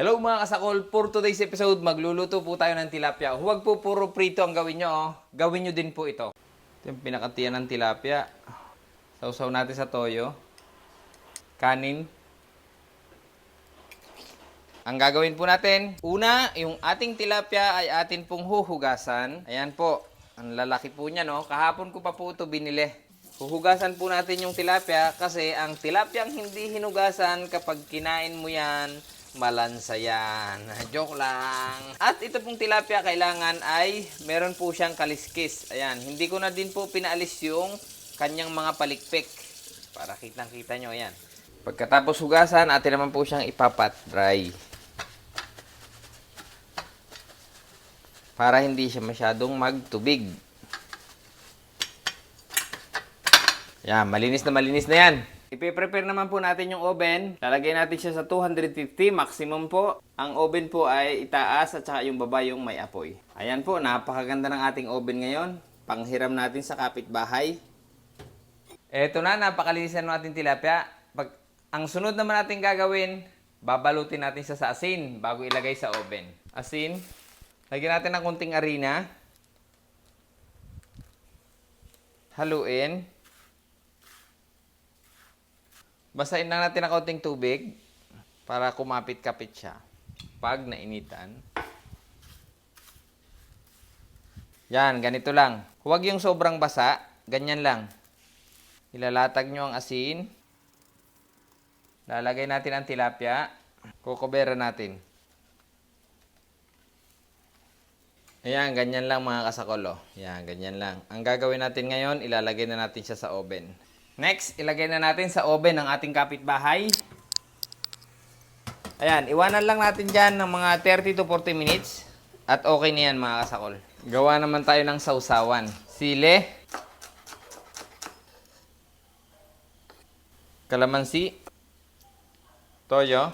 Hello mga kasakol, for today's episode, magluluto po tayo ng tilapia. Huwag po puro prito ang gawin nyo, oh. gawin nyo din po ito. Ito yung pinakatiyan ng tilapia. Sausaw natin sa toyo. Kanin. Ang gagawin po natin, una, yung ating tilapia ay atin pong huhugasan. Ayan po, ang lalaki po niya, no? Kahapon ko pa po ito binili. Huhugasan po natin yung tilapia kasi ang tilapia ang hindi hinugasan kapag kinain mo yan, malansa yan. Joke lang. At ito pong tilapia kailangan ay meron po siyang kaliskis. Ayan, hindi ko na din po pinaalis yung kanyang mga palikpik. Para kitang-kita nyo, ayan. Pagkatapos hugasan, atin naman po siyang ipapat dry. Para hindi siya masyadong magtubig. Yan, malinis na malinis na yan. Ipe-prepare naman po natin yung oven. Lalagay natin siya sa 250 maximum po. Ang oven po ay itaas at saka yung baba yung may apoy. Ayan po, napakaganda ng ating oven ngayon. Panghiram natin sa kapitbahay. Eto na, napakalinis na ng ating tilapia. Pag, ang sunod naman natin gagawin, babalutin natin siya sa asin bago ilagay sa oven. Asin, lagyan natin ng kunting arena. Haluin. Basahin lang natin ng kaunting tubig para kumapit-kapit siya. Pag nainitan. Yan, ganito lang. Huwag yung sobrang basa. Ganyan lang. Ilalatag nyo ang asin. Lalagay natin ang tilapia. Kukubera natin. Ayan, ganyan lang mga kasakolo. Ayan, ganyan lang. Ang gagawin natin ngayon, ilalagay na natin siya sa oven. Next, ilagay na natin sa oven ang ating kapitbahay. Ayan, iwanan lang natin dyan ng mga 30 to 40 minutes. At okay na yan mga kasakol. Gawa naman tayo ng sausawan. Sile. Kalamansi. Toyo.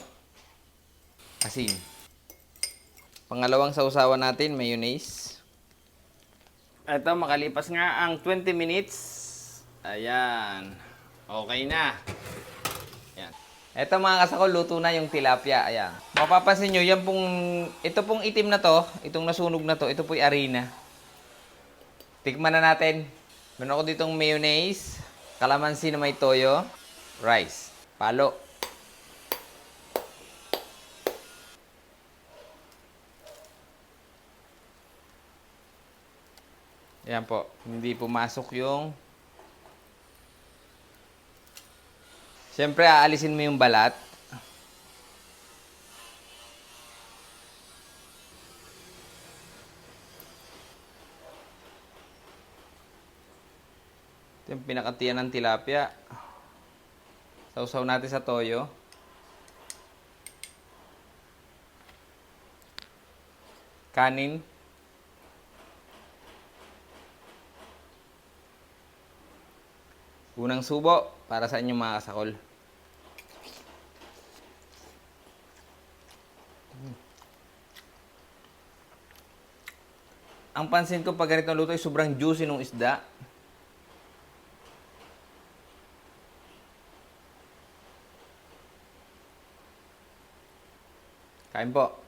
Asin. Pangalawang sausawan natin, mayonnaise. Ito, makalipas nga ang 20 minutes. Ayan. Okay na. Ayan. Ito mga kasakol, luto na yung tilapia. Ayan. Mapapansin nyo, yan pong, ito pong itim na to, itong nasunog na to, ito po'y arena. Tikman na natin. Meron ako ditong mayonnaise, kalamansi na may toyo, rice, palo. Ayan po, hindi pumasok yung Siyempre, aalisin mo yung balat. Ito yung pinakatiyan ng tilapia. Sausaw natin sa toyo. Kanin. Unang subo para sa inyong mga kasakol. Ang pansin ko pag ganito luto ay sobrang juicy ng isda. Kain po.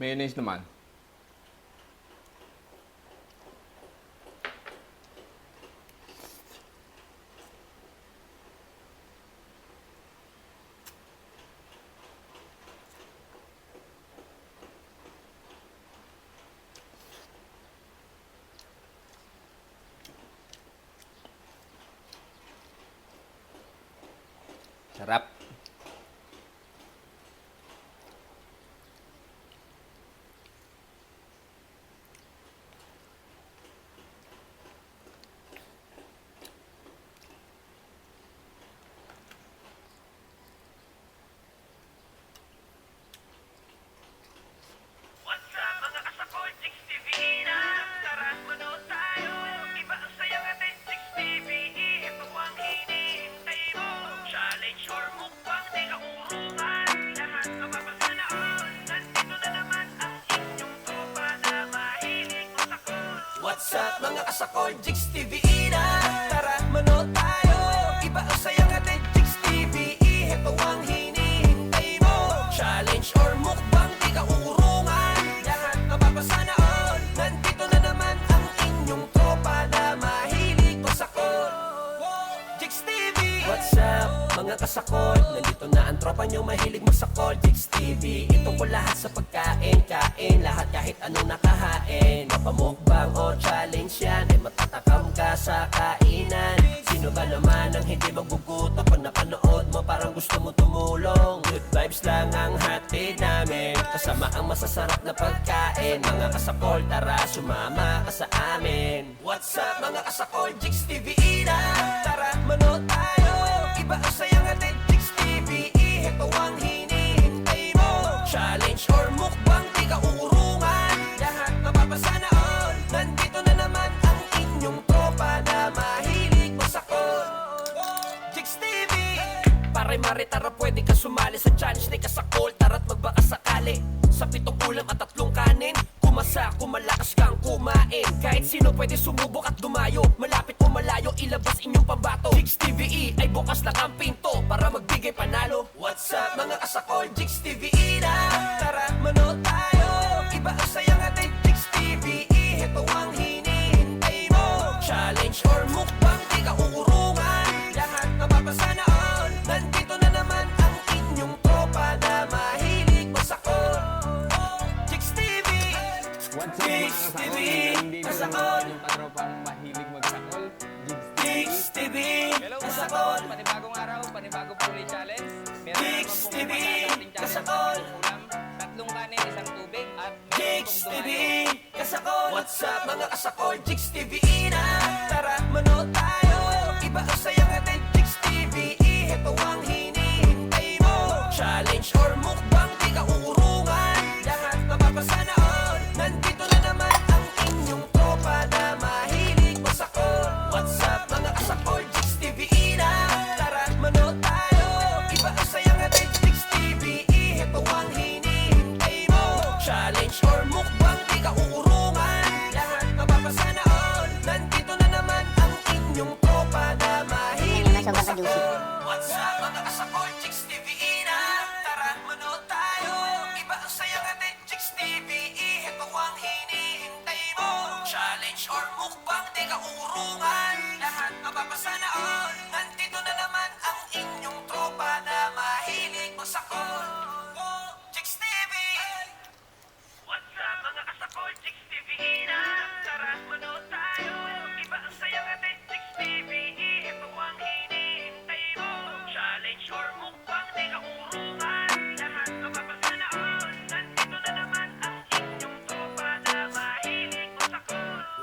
Mayonnaise naman. Sarap. What's up mga kasakol, Jigs TV up mga kasakol Nandito na ang tropa nyo mahilig masakol Jigs TV Ito ko lahat sa pagkain Kain. Lahat kahit anong nakahain. Mapamukbang o challenge yan Ay matatakam ka sa kainan. Sino ba naman ang hindi magbubuto Pag napanood mo parang gusto mo tumulong. Good vibes lang ang hatid namin. Kasama ang masasarap na pagkain. Mga kasakol tara sumama ka sa amin. What's up mga kasakol? Jigs TV na Challenge. Or mukbang Di ka uurungan Lahat mapapasana all. Nandito na naman ang inyong tropa Na mahilig masakol Jigs TV Pare mare tara pwede ka sumali sa challenge ni Kasakol. Tara't magbaka sakali. Sa pitong ulam at tatlong kanin. Kumasa, kumalakas kang kumain. Kahit sino pwede sumubok at dumayo. Malapit o malayo, ilabas inyong pambato. Jigs TVE ay bukas lang ang pinto Para magbigay panalo. What's up mga kasakol, Jigs TVE na kasakol. yung katropang mahilig magsakol. Jigs TV Hello mga Kasakol panibagong araw, panibagong puli challenge. Meron Jigs TV, kasakol. Tatlong kanin, isang tubig, at meron TV. Kasakol What's up mga kasakol Jigs TV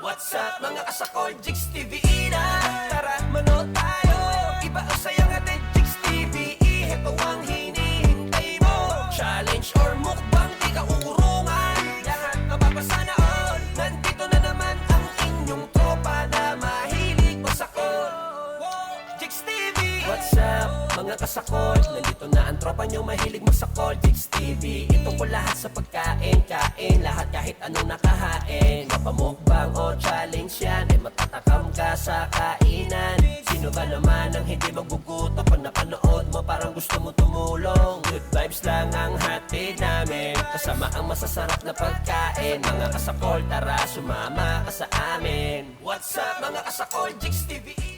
What's up mga kasakol, Jigs TV na. Tara manood tayo. Iba ang saya nga din, Jigs TV Ito ang hinihintay mo. Challenge or mukbang, di ka uurungan Lahat mapapasana all Nandito na naman ang inyong tropa Na mahilig masakol Jigs TV What's up mga kasakol na ang tropa nyo mahilig masakol Jigs TV Ito ko lahat sa pagkain Kain. Lahat kahit anong nakahain. Mapamukbang o challenge yan Ay matatakam ka sa kainan. Sino ba naman ang hindi magbuguto Pag napanood mo? Parang gusto mo tumulong. Good vibes lang ang hatid namin. Kasama ang masasarap na pagkain. Mga kasakol tara sumama ka sa amin. What's up mga kasakol Jigs TV